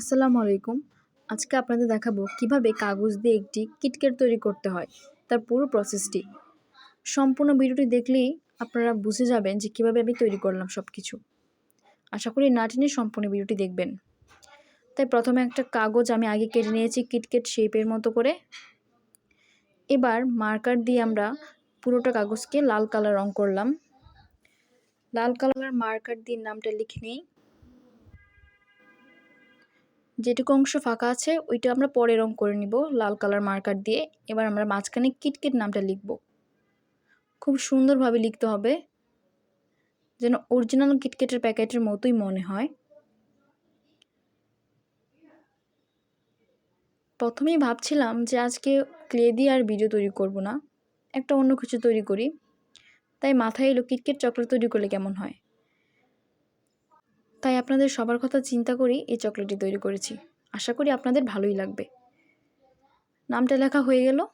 আসসালামু আলাইকুম। আজকে আপনাদের দেখাবো কীভাবে কাগজ দিয়ে একটি কিটকেট তৈরি করতে হয়, তার পুরো প্রসেসটি সম্পূর্ণ ভিডিওটি দেখলেই আপনারা বুঝে যাবেন যে কীভাবে আমি তৈরি করলাম সব কিছু আশা করি না টেনে সম্পূর্ণ ভিডিওটি দেখবেন। তাই প্রথমে একটা কাগজ আমি আগে কেটে নিয়েছি কিটকেট শেপের মতো করে। এবার মার্কার দিয়ে আমরা পুরোটা কাগজকে লাল কালার রং করলাম। লাল কালার মার্কার দিয়ে নামটা লিখে নিই। যেটুকু অংশ ফাঁকা আছে, ওইটা আমরা পরে রং করে নিব, লাল কালার মার্কার দিয়ে। এবার আমরা মাঝখানে কিটকিট নামটা লিখব। খুব সুন্দরভাবে লিখতে হবে, যেন অরিজিনাল কিটকেটের প্যাকেটের মতোই মনে হয়। প্রথমেই ভাবছিলাম যে আজকে ক্লে দিয়ে আর ভিডিও তৈরি করব না, একটা অন্য কিছু তৈরি করি। তাই মাথায় এলো কিটকেট চকলেট তৈরি করলে কেমন হয়? তাই আপনাদের সবার কথা চিন্তা করি এই চকলেটটি তৈরি করেছি। আশা করি আপনাদের ভালোই লাগবে। নামটা লেখা হয়ে গেল।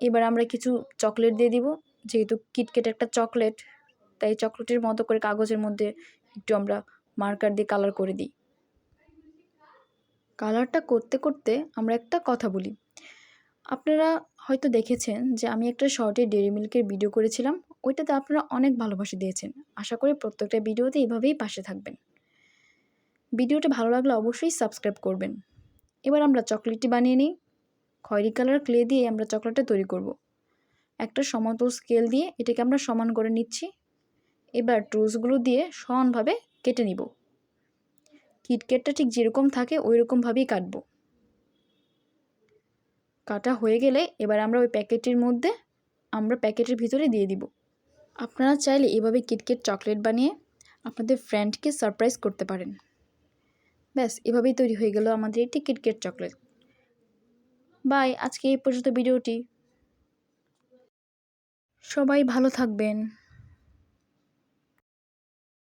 এবার আমরা কিছু চকলেট দিয়ে দিব। যেহেতু কিটকেট একটা চকলেট, তাই চকলেটের মতো করে কাগজের মধ্যে একটু আমরা মার্কার দিয়ে কালার করে দিই। কালারটা করতে করতে আমরা একটা কথা বলি। আপনারা হয়তো দেখেছেন যে আমি একটা শর্টে ডেরি মিল্কের ভিডিও করেছিলাম। ওইটাতে আপনারা অনেক ভালোবাসা দিয়েছেন। আশা করি প্রত্যেকটা ভিডিওতে এভাবেই পাশে থাকবেন। ভিডিওটা ভালো লাগলে অবশ্যই সাবস্ক্রাইব করবেন। এবার আমরা চকলেটটি বানিয়ে নিই। খয়েরি কালার ক্লে দিয়ে আমরা চকলেটটা তৈরি করব। একটা সমতল স্কেল দিয়ে এটাকে আমরা সমান করে নিচ্ছি। এবার ট্রুসগুলো দিয়ে সমানভাবে কেটে নিব। কিটকেটটা ঠিক যেরকম থাকে ওই রকমভাবেই কাটবো। কাটা হয়ে গেলে এবার আমরা ওই প্যাকেটের মধ্যে আমরা প্যাকেটের ভিতরে দিয়ে দিব। আপনারা চাইলে এভাবে কিটকেট চকলেট বানিয়ে আপনাদের ফ্রেন্ডকে সারপ্রাইজ করতে পারেন। ব্যাস, এভাবেই তৈরি হয়ে গেল আমাদের একটি কিটকেট চকলেট। বাই, আজকে এই পর্যন্ত ভিডিওটি। সবাই ভালো থাকবেন।